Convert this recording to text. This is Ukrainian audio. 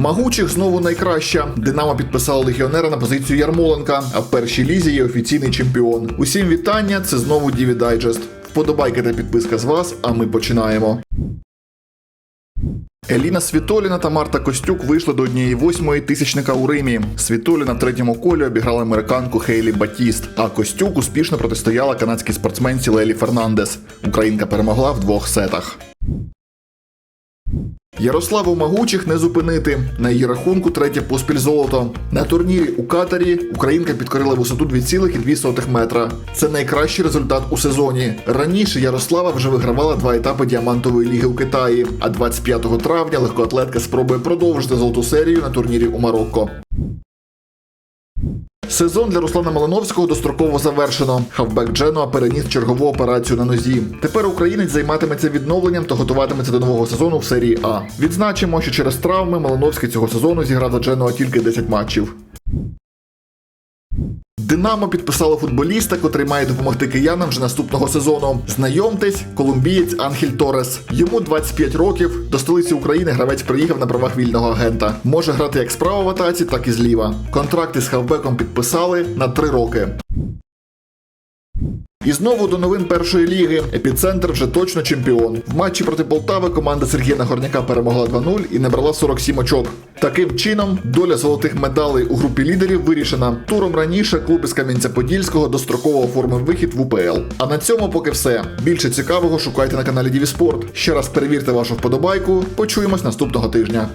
Магучих знову найкраща. Динамо підписало легіонера на позицію Ярмоленка, а в першій лізі є офіційний чемпіон. Усім вітання. Це знову Діві Дайджест. Вподобайка та підписка з вас, а ми починаємо. Еліна Світоліна та Марта Костюк вийшли до однієї восьмої тисячника у Римі. Світоліна в третьому колі обіграла американку Хейлі Батіст, а Костюк успішно протистояла канадській спортсменці Лелі Фернандес. Українка перемогла в двох сетах. Ярославу Магучих не зупинити. На її рахунку третє поспіль золото. На турнірі у Катарі Українка підкорила висоту 2,2 метра. Це найкращий результат у сезоні. Раніше Ярослава вже вигравала два етапи діамантової ліги у Китаї. А 25 травня легкоатлетка спробує продовжити золоту серію на турнірі у Марокко. Сезон для Руслана Малиновського достроково завершено. Хавбек Дженуа переніс чергову операцію на нозі. Тепер українець займатиметься відновленням та готуватиметься до нового сезону в серії А. Відзначимо, що через травми Малиновський цього сезону зіграв за Дженуа тільки 10 матчів. Динамо підписало футболіста, котрий має допомогти киянам вже наступного сезону. Знайомтесь, колумбієць Анхель Торес. Йому 25 років. До столиці України гравець приїхав на правах вільного агента. Може грати як справа в атаці, так і зліва. Контракти з хавбеком підписали на 3 роки. І знову до новин першої ліги. Епіцентр вже точно чемпіон. В матчі проти Полтави команда Сергія Нагорняка перемогла 2-0 і набрала 47 очок. Таким чином, доля золотих медалей у групі лідерів вирішена. Туром раніше клуб із Кам'янця-Подільського достроково оформив вихід в УПЛ. А на цьому поки все. Більше цікавого шукайте на каналі Діві Спорт. Ще раз перевірте вашу вподобайку. Почуємось наступного тижня.